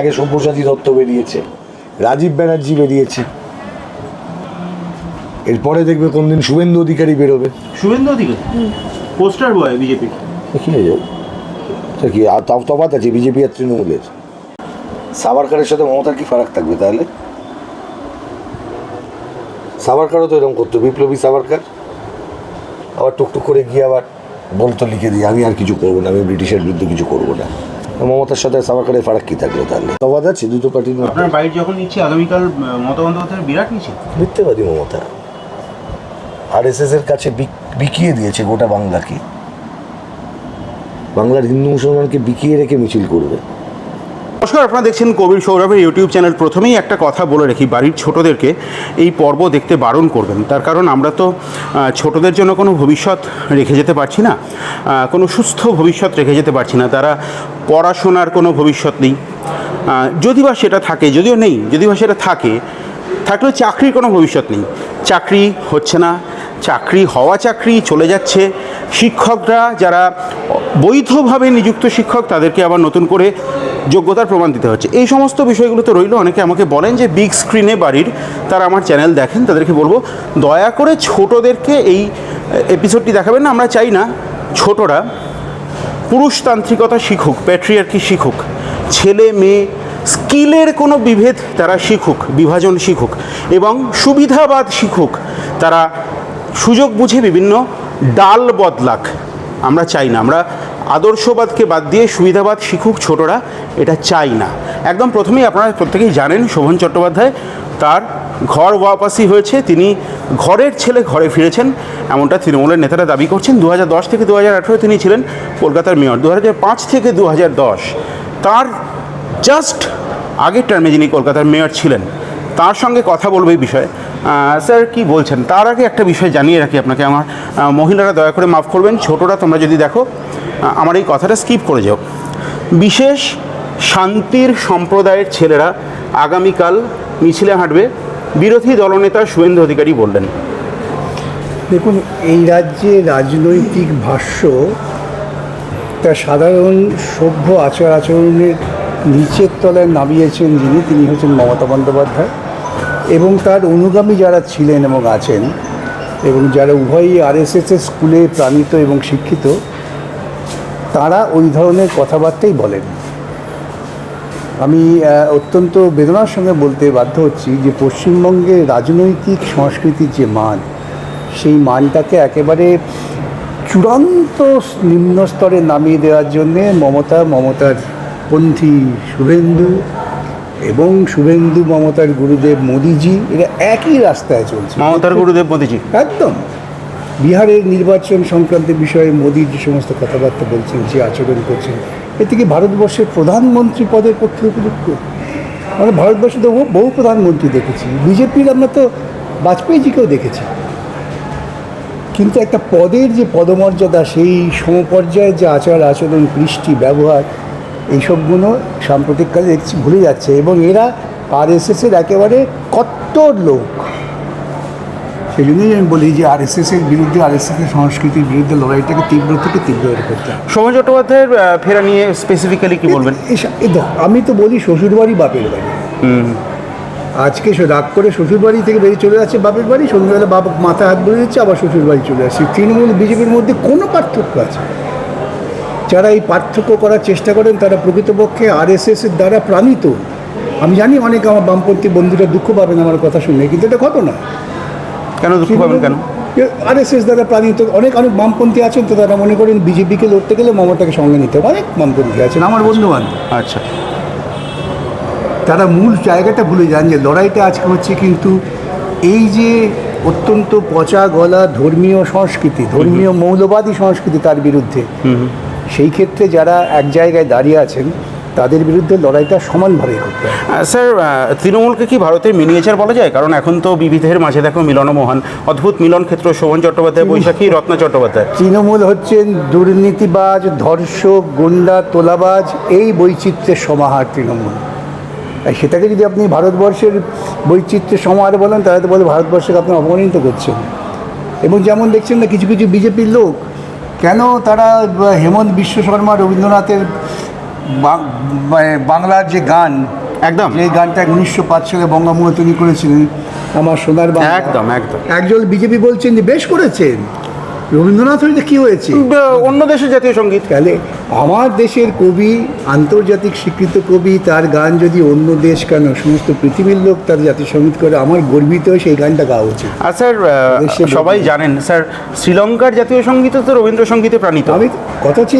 আগে সব্যসাচী দত্ত বেরিয়েছে রাজীব ব্যানার্জি বেরিয়েছে। এরপরে দেখবে কোনদিন শুভেন্দু অধিকারী বেরোবে। Suvendu Adhikari? Poster boy BJP. কি যাবে কি আর তাও তফাৎ আছে বিজেপি আর তৃণমূলের? সাভারকারের সাথে মমতার কি ফারাক থাকবে তাহলে? সাভারকারও তো এরকম করতো বিপ্লবী সাভারকার। আবার টুকটুক করে গিয়ে আবার বলতো লিখে দিয়ে আমি আর কিছু করব না আমি ব্রিটিশের বিরুদ্ধে কিছু করব না। মমতার সাথে সাভারকারের ফারাক কি থাকল তাহলে? তফাৎ আছে দুটো পার্টি আপনার বাইট যখন নিচ্ছে আগামীকাল মমতা বন্দ্যোপাধ্যায়ের বিরাট মিছিল মিথ্যেবাদী মমতা। আর এস এর কাছে বিকিয়ে দিয়েছে গোটা বাংলাকে। বাংলার হিন্দু মুসলমানকে বিকিয়ে রেখে মিছিল করবে। নমস্কার, আপনারা দেখছেন কবির সৌরভের ইউটিউব চ্যানেল। প্রথমেই একটা কথা বলে রাখি, বাড়ির ছোটদেরকে এই পর্ব দেখতে বারণ করবেন। তার কারণ আমরা তো ছোটদের জন্য কোনো ভবিষ্যৎ রেখে যেতে পারছি না কোনো সুস্থ ভবিষ্যৎ রেখে যেতে পারছি না। তারা পড়াশোনার কোনো ভবিষ্যৎ নেই। যদি বা সেটা থাকে, যদিও নেই যদি বা সেটা থাকে, থাকলেও চাকরির কোনো ভবিষ্যৎ নেই। চাকরি হচ্ছে না, চাকরি হওয়া চাকরি চলে যাচ্ছে। শিক্ষকরা যারা বৈধভাবে নিযুক্ত শিক্ষক, তাদেরকে আবার নতুন করে যোগ্যতার প্রমাণ দিতে হচ্ছে। এই সমস্ত বিষয়গুলো তো রইল, অনেকে আমাকে বলেন যে বিগ স্ক্রিনে বাড়ির, তারা আমার চ্যানেল দেখেন, তাদেরকে বলব, দয়া করে ছোটদেরকে এই এপিসোডটি দেখাবেন না, আমরা চাই না ছোটরা পুরুষতান্ত্রিকতা শিখুক প্যাট্রিয়ার্কি শিখুক, ছেলে মেয়ে স্কিলের কোনো বিভেদ তারা শিখুক, বিভাজন শিখুক, এবং সুবিধাবাদ শিখুক, তারা সুযোগ বুঝে বিভিন্ন ডাল বদলাক, আমরা চাই না, আমরা আদর্শবাদকে বাদ দিয়ে সুবিধাবাদ শিখুক ছোটরা, এটা চাই না। একদম প্রথমেই আপনারা প্রত্যেকেই জানেন, শোভন চট্টোপাধ্যায় তার ঘর ওয়াপাসি হয়েছে, তিনি ঘরের ছেলে ঘরে ফিরেছেন, এমনটা তৃণমূলের নেতারা দাবি করছেন। দু হাজার দশ থেকে দু তিনি ছিলেন কলকাতার মেয়র দু হাজার পাঁচ থেকে দু হাজার দশ, তার জাস্ট আগের টার্মে যিনি কলকাতার মেয়র ছিলেন, তার সঙ্গে কথা বলব এই বিষয়ে। স্যার, কি বলছেন? তার আগে একটা বিষয় জানিয়ে রাখি আপনাকে। আমার মহিলারা দয়া করে মাফ করবেন। ছোটরা, তোমরা যদি দেখো আমার এই কথাটা স্কিপ করে যাও। বিশেষ শান্তির সম্প্রদায়ের ছেলেরা আগামীকাল মিছিলে হাঁটবে। বিরোধী দলনেতা শুভেন্দু অধিকারী বললেন। দেখুন, এই রাজ্যে রাজনৈতিক ভাষ্য তা সাধারণ সভ্য আচার আচরণের নিচের তলায় নামিয়েছেন যিনি, তিনি হচ্ছেন মমতা বন্দ্যোপাধ্যায়। এবং তার অনুগামী যারা ছিলেন এবং আছেন, এবং যারা উভয়ই আরএসএসের স্কুলে প্রাণিত এবং শিক্ষিত, তারা ওই ধরনের কথাবার্তাই বলেন। আমি অত্যন্ত বেদনার সঙ্গে বলতে বাধ্য হচ্ছি যে পশ্চিমবঙ্গের রাজনৈতিক সংস্কৃতির যে মান, সেই মানটাকে একেবারে চূড়ান্ত নিম্ন স্তরে নামিয়ে দেওয়ার জন্যে মমতা, মমতার পন্থী শুভেন্দু এবং শুভেন্দু মমতার গুরুদেব মোদিজি এরা একই রাস্তায় চলছে। মমতার গুরুদেব মোদীজি? একদম। বিহারের নির্বাচন সংক্রান্ত বিষয়ে মোদির যে সমস্ত কথাবার্তা বলছেন যে আচরণ করছেন এ থেকে ভারতবর্ষের প্রধানমন্ত্রী পদের পক্ষে উপযুক্ত। আমরা ভারতবর্ষে তো বহু- বহু প্রধানমন্ত্রী দেখেছি। বিজেপির আমরা তো বাজপেয়ীজিকেও দেখেছি। কিন্তু একটা পদের যে পদমর্যাদা সেই সমপর্যায়ের যে আচার আচরণ কৃষ্টি ব্যবহার এইসবগুলো সাম্প্রতিককালে দেখছি ভুলে যাচ্ছে এবং এরা আর এস এসের একেবারে কট্টর লোক। সেই জন্যই আমি বলি যে আর এস এসের বিরুদ্ধে আর এস এসের সংস্কৃতির বিরুদ্ধে লড়াইটাকে তীব্র থেকে তীব্র করতে শোভন চট্টোপাধ্যায়ের ফেরা নিয়ে স্পেসিফিক্যালি কি বলবেন? আমি তো বলি শ্বশুরবাড়ি বাপের বাড়ি। আজকে সে রাগ করে শ্বশুরবাড়ি থেকে বেরিয়ে চলে যাচ্ছে বাপের বাড়ি সন্ধ্যাবেলা বাপ মাথা হাত বুলিয়ে দিচ্ছে আবার শ্বশুরবাড়ি চলে আসছে। তৃণমূল বিজেপির মধ্যে কোনো পার্থক্য আছে। যারা এই পার্থক্য করার চেষ্টা করেন তারা প্রকৃতপক্ষে আর এস এর দ্বারা প্রাণিত। আমি জানি অনেক আমার বামপন্থী বন্ধুরা দুঃখ পাবেন আমার কথা শুনে কিন্তু এটা ঘটনা। কেন দুঃখ পাবেন কেন? আর এস এস দ্বারা প্রাণিত অনেক অনেক বামপন্থী আছেন তো তারা মনে করেন বিজেপিকে লড়তে গেলে মমতাকে সঙ্গে নিতে হবে। অনেক বামপন্থী আছেন আমার বন্ধু বান্ধব আচ্ছা। তারা মূল জায়গাটা ভুলে যান যে লড়াইটা আজকে হচ্ছে কিন্তু এই যে অত্যন্ত পচা গলা ধর্মীয় সংস্কৃতি ধর্মীয় মৌলবাদী সংস্কৃতি তার বিরুদ্ধে। সেই ক্ষেত্রে যারা এক জায়গায় দাঁড়িয়ে আছেন তাদের বিরুদ্ধে লড়াইটা সমানভাবে করতে স্যার তৃণমূলকে কি ভারতের মিনিয়েচার বলা যায়? কারণ এখন তো বিবিধের মাঝে দেখো মিলন মহান অদ্ভুত মিলন ক্ষেত্র শোভন চট্টোপাধ্যায় বৈশাখী রত্না চট্টোপাধ্যায়। তৃণমূল হচ্ছেন দুর্নীতিবাজ ধর্ষক গুন্ডা তোলাবাজ এই বৈচিত্র্যের সমাহার তৃণমূল। আর সেটাকে যদি আপনি ভারতবর্ষের বৈচিত্র্যের সমাহার বলেন তাহলে তো বলে ভারতবর্ষকে আপনি অপমানিত করছেন। এবং যেমন দেখছেন না কিছু কিছু বিজেপির লোক কেন তারা হেমন্ত বিশ্ব শর্মা রবীন্দ্রনাথের বাংলার যে গান একদম। যে গানটা উনিশশো পাঁচ সালে বঙ্গভঙ্গ তিনি করেছিলেন আমার সোনার বাংলা। একদম, একদম। একজন বিজেপি বলছেন যে বেশ করেছেন। রবীন্দ্রনাথ হইতে কি হয়েছে? অন্য দেশের জাতীয় সংগীত। তাহলে আমার দেশের কবি আন্তর্জাতিক স্বীকৃত কবি তার গান যদি অন্য দেশ কেন সমস্ত পৃথিবীর লোক তার জাতীয় সংগীত করে আমার গর্বিত হয়ে সেই গানটা গাওয়া উচিত। আর স্যার সবাই জানেন স্যার শ্রীলঙ্কার জাতীয় সংগীত তো রবীন্দ্রসঙ্গীতে প্রাণিত। আমি কথা হচ্ছে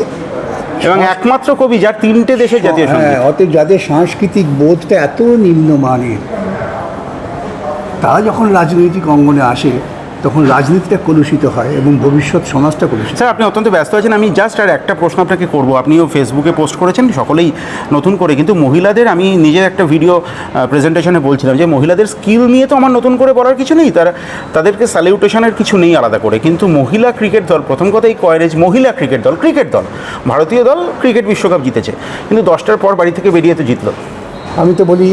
এবং একমাত্র কবি যার তিনটে দেশের জাতীয় হ্যাঁ সংগীত। অতএব যাদের সাংস্কৃতিক বোধটা এত নিম্নমানের তারা যখন রাজনৈতিক অঙ্গনে আসে তখন রাজনীতিটা কলুষিত হয় এবং ভবিষ্যৎ সমাজটা কলুষিত স্যার আপনি অত্যন্ত ব্যস্ত আছেন। আমি জাস্ট আর একটা প্রশ্ন আপনাকে করব। আপনিও ফেসবুকে পোস্ট করেছেন সকলেই নতুন করে। কিন্তু মহিলাদের আমি নিজের একটা ভিডিও প্রেজেন্টেশনে বলছিলাম যে মহিলাদের স্কিল নিয়ে তো আমার নতুন করে বলার কিছু নেই। তারা তাদেরকে স্যালিউটেশনের কিছু নেই আলাদা করে। কিন্তু মহিলা ক্রিকেট দল প্রথম কথাই কয়রেজ মহিলা ক্রিকেট দল ক্রিকেট দল। ভারতীয় দল ক্রিকেট বিশ্বকাপ জিতেছে। কিন্তু দশটার পর বাড়ি থেকে বেরিয়ে তো জিতলো। আমি তো বলি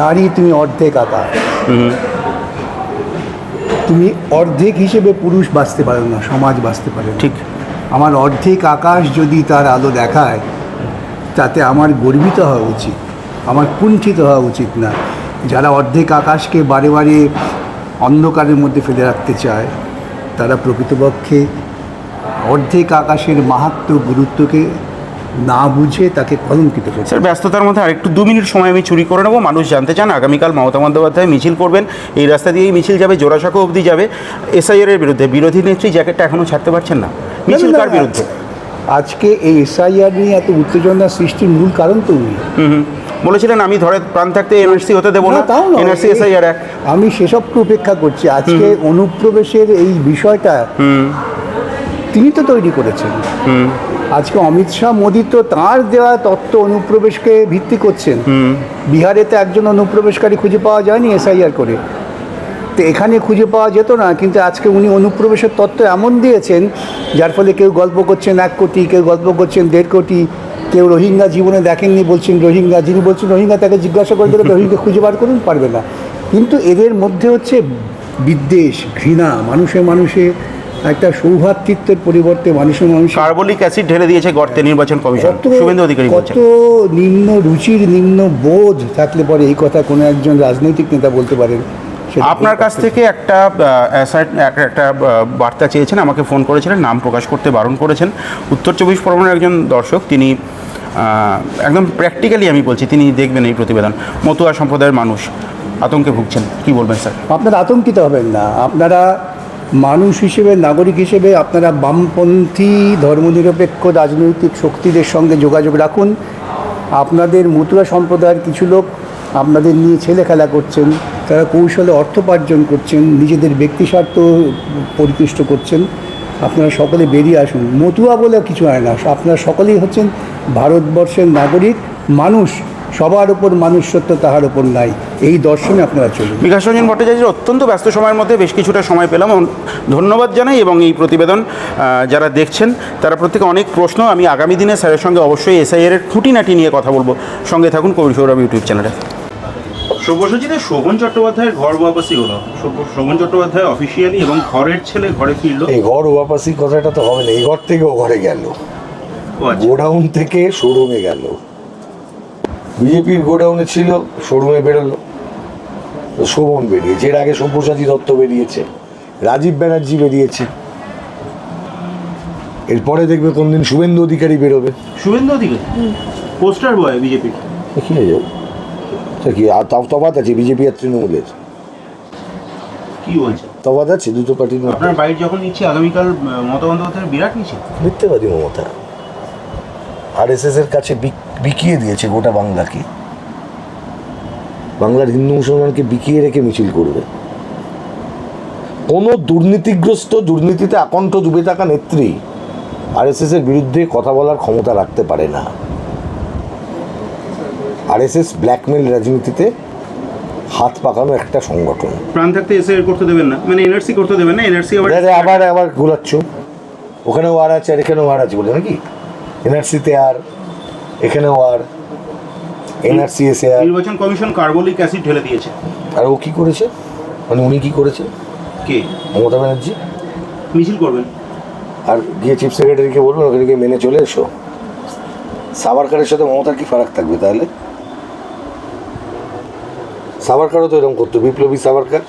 নারী তুমি অর্ধেক আকাশ তুমি অর্ধেক হিসেবে পুরুষ বাঁচতে পারো না সমাজ বাঁচতে পারে ঠিক। আমার অর্ধেক আকাশ যদি তার আলো দেখায় তাতে আমার গর্বিত হওয়া উচিত আমার কুণ্ঠিত হওয়া উচিত না। যারা অর্ধেক আকাশকে বারে বারে অন্ধকারের মধ্যে ফেলে রাখতে চায় তারা প্রকৃতপক্ষে অর্ধেক আকাশের মাহাত্ম গুরুত্বকে না বুঝে তাকে কলঙ্কিত করছে। স্যার ব্যস্ততার মধ্যে আরেকটু দু মিনিট সময় আমি চুরি করে নেব মানুষ জানতে চান আগামীকাল মমতা বন্দ্যোপাধ্যায় মিছিল করবেন এই রাস্তা দিয়েই মিছিল যাবে জোড়াসাঁকো অবধি যাবে এসআইআর এর বিরুদ্ধে বিরোধী নেত্রী জ্যাকেটটা এখনও ছাড়তে পারছেন না। মিছিল কার বিরুদ্ধে? আজকে এই এসআইআর নিয়ে এত উত্তেজনা সৃষ্টির মূল কারণ তো উনি। বলেছিলেন আমি ধরে প্রাণ থাকতে এনআরসি হতে দেবো না। এনআরসি এসআইআর আমি সেসবকে উপেক্ষা করছি। আজকে অনুপ্রবেশের এই বিষয়টা তিনি তো তৈরি করেছেন। আজকে অমিত শাহ মোদী তো তাঁর দেওয়া তত্ত্ব অনুপ্রবেশকে ভিত্তি করছেন। বিহারে তো একজন অনুপ্রবেশকারী খুঁজে পাওয়া যায়নি এসআইআর করে। তো এখানে খুঁজে পাওয়া যেত না কিন্তু আজকে উনি অনুপ্রবেশের তত্ত্ব এমন দিয়েছেন যার ফলে কেউ গল্প করছেন এক কোটি কেউ গল্প করছেন দেড় কোটি কেউ রোহিঙ্গা জীবনে দেখেননি বলছেন রোহিঙ্গা যিনি বলছেন রোহিঙ্গা তাকে জিজ্ঞাসা করে দিলে রোহিঙ্গা খুঁজে বার করুন পারবে না। কিন্তু এদের মধ্যে হচ্ছে বিদ্বেষ ঘৃণা মানুষে মানুষে একটা সৌভাতৃত্বের পরিবর্তে মানুষের মানুষ কার্বলিক অ্যাসিড ঢেলে দিয়েছে গর্তে নির্বাচন কমিশন। শুভেন্দু অধিকারী কত নিম্ন রুচির নিম্ন বোধ থাকলে পরে এই কথা কোনো একজন রাজনৈতিক নেতা বলতে পারেন? আপনার কাছ থেকে একটা একটা বার্তা চেয়েছেন আমাকে ফোন করেছিলেন নাম প্রকাশ করতে বারণ করেছেন। উত্তর চব্বিশ পরগনার একজন দর্শক তিনি একদম প্র্যাকটিক্যালি আমি বলছি তিনি দেখবেন এই প্রতিবেদন। মতুয়া সম্প্রদায়ের মানুষ আতঙ্কে ভুগছেন। কি বলবেন স্যার? আপনারা আতঙ্কিত হবেন না। আপনারা মানুষ হিসেবে, নাগরিক হিসেবে আপনারা বামপন্থী, ধর্মনিরপেক্ষ, রাজনৈতিক শক্তিদের সঙ্গে যোগাযোগ রাখুন। আপনাদের মতুয়া সম্প্রদায়ের কিছু লোক আপনাদের নিয়ে ছেলে খেলা করছেন, তারা কৌশলে অর্থোপার্জন করছেন, নিজেদের ব্যক্তি স্বার্থ পরিতুষ্ট করছেন। আপনারা সকলে বেরিয়ে আসুন। মতুয়া বলে কিছু হয় না। আপনারা সকলেই হচ্ছেন ভারতবর্ষের নাগরিক, মানুষ। সবার উপর মানুষত্ব তাহার উপর নাই। এই দর্শনে আপনারা চলুন। বিকাশ রঞ্জন ভট্টাচার্যের অত্যন্ত ব্যস্ত সময়ের মধ্যে বেশ কিছুটা সময় পেলাম। ধন্যবাদ জানাই এবং এই প্রতিবেদন যারা দেখছেন তারা প্রত্যেকে অনেক প্রশ্ন। আমি আগামী দিনে স্যারের সঙ্গে অবশ্যই এসআইআর এর খুঁটিনাটি নিয়ে কথা বলব। সঙ্গে থাকুন কবি সৌরভ ইউটিউব চ্যানেলে। সব্যসাচীতে শোভন চট্টোপাধ্যায়ের ঘর ওয়াপাসি হলো। শোভন চট্টোপাধ্যায় অফিসিয়ালি এবং ঘরের ছেলে ঘরে ফিরলো। এই ঘর ওয়াপাসি কথাটা তো হবে না এই ঘর থেকে ও ঘরে গেল। আচ্ছা। গোডাউন থেকে শোরুমে গেল। বিজেপির গোডাউনে ছিল শোরুমে বেরোলো। শোভন বেরিয়েছে। এর আগে সব্যসাচী দত্ত বেরিয়েছে রাজীব ব্যানার্জি বেরিয়েছে। এরপরে দেখবে কোনদিন শুভেন্দু অধিকারী বেরোবে। শুভেন্দু অধিকারী? পোস্টার বয় বিজেপির। কি কি আর তাও তফাত আছে? বিজেপি আর তৃণমূলের। কি বলছে? তফাত আছে? দুটো পার্টির মধ্যে। আপনার বাড়ির যখন নিচ্ছে আগামীকাল মমতা বন্দ্যোপাধ্যায়ের বিরাট মিছিল মিথ্যেবাদী মমতা। আর এস এর কাছে বিক- বিকিয়ে দিয়েছে গোটা বাংলাকে। বাংলার হিন্দু মুসলমানকে বিকিয়ে রেখে মিছিল করবে। কোনো দুর্নীতিগ্রস্ত দুর্নীতিতে আকণ্ঠ ডুবে থাকা নেত্রী আর এস এর বিরুদ্ধে কথা বলার ক্ষমতা রাখতে পারে না। আর এস এস ব্ল্যাকমেল রাজনীতিতে হাত পাকানো একটা সংগঠন। প্রাণ থাকতে এসআইআর করতে দেবেন না। মানে এনআরসি করতে দেবেন না? এনআরসি আবার আরে আবার আবার গোলাচ্ছ। ওখানেও আর আছে আর এখানেও আর আছে বলে নাকি? এনআরসিতে আর এখানেও আর এনআরসি এসে আর নির্বাচন কমিশন কার্বলিক অ্যাসিড ঢেলে দিয়েছে। আর ও কি করেছে? মানে উনি কি করেছে? কে? মমতা ব্যানার্জি। মিছিল করবেন। আর গিয়ে চিফ সেক্রেটারিকে বলবেন ওখানে গিয়ে মেনে চলে এসো। সাভারকারের সাথে মমতার কি ফারাক থাকবে তাহলে? সাভারকারও তো এরকম করতো বিপ্লবী সাভারকার।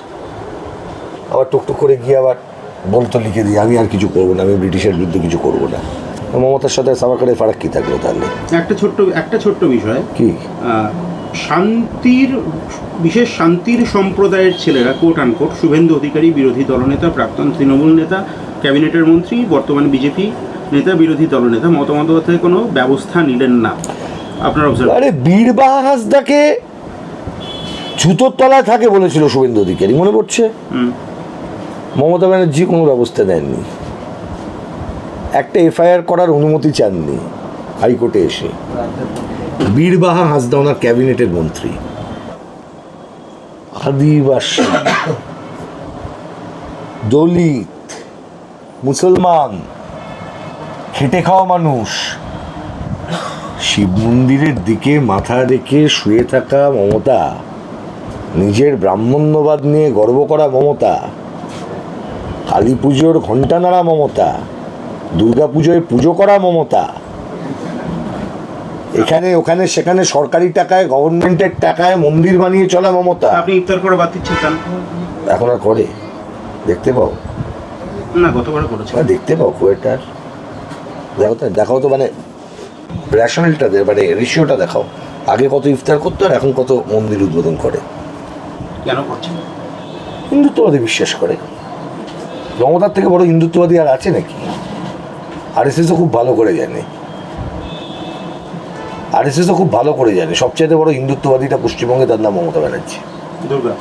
আবার টুকটুক করে গিয়ে আবার বলতো লিখে দিয়ে আমি আর কিছু করব না আমি ব্রিটিশের বিরুদ্ধে কিছু করব না। মমতার সাথে সাভারকারের ফারাক কি থাকল তাহলে? একটা ছোট্ট একটা ছোট্ট বিষয়। কি? শান্তির বিশেষ শান্তির সম্প্রদায়ের ছেলেরা কোট আনকোট শুভেন্দু অধিকারী বিরোধী দলনেতা প্রাক্তন তৃণমূল নেতা ক্যাবিনেটের মন্ত্রী বর্তমানে বিজেপি নেতা বিরোধী দলনেতা মতামত থেকে কোনো ব্যবস্থা নিলেন না। আপনার অবজার্ভ আরে বীরবাহা হাসদাকে জুতোর তলায় থাকে বলেছিল শুভেন্দু অধিকারী মনে পড়ছে? মমতা ব্যানার্জি কোনো ব্যবস্থা নেননি। একটা এফআইআর করার অনুমতি চাননি হাইকোর্টে এসে। বীরবাহা হাসদা ওনার ক্যাবিনেটের মন্ত্রী। আদিবাসী, দলিত, মুসলমান, খেটে খাওয়া মানুষ। শিব মন্দিরের দিকে মাথা রেখে শুয়ে থাকা মমতা, নিজের ব্রাহ্মণ্যবাদ নিয়ে গর্ব করা মমতা, কালী পুজোর ঘণ্টা নাড়া মমতা দুর্গা পুজোয় পুজো করা মমতা। এখানে ওখানে সেখানে সরকারি টাকায় গভর্নমেন্টের টাকায় মন্দির বানিয়ে চলা মমতা। আপনি ইফতার করে এখন আর করে। দেখতে পাও। না গতবার করেছে। দেখতে পাও খুব একটা দেখো তো দেখাও তো মানে রেশনালটা মানে রেশিওটা দেখাও। আগে কত ইফতার করতো আর এখন কত মন্দির উদ্বোধন করে। কেন করছে? হিন্দুত্ববাদী বিশ্বাস করে। মমতার থেকে বড় হিন্দুত্ববাদী আর আছে নাকি? আর এস খুব ভালো করে জানে। আরএসএসও এস খুব ভালো করে জানে। সবচেয়ে বড় হিন্দুত্ববাদীটা পশ্চিমবঙ্গে তার নাম মমতা ব্যানার্জি। দুর্গা।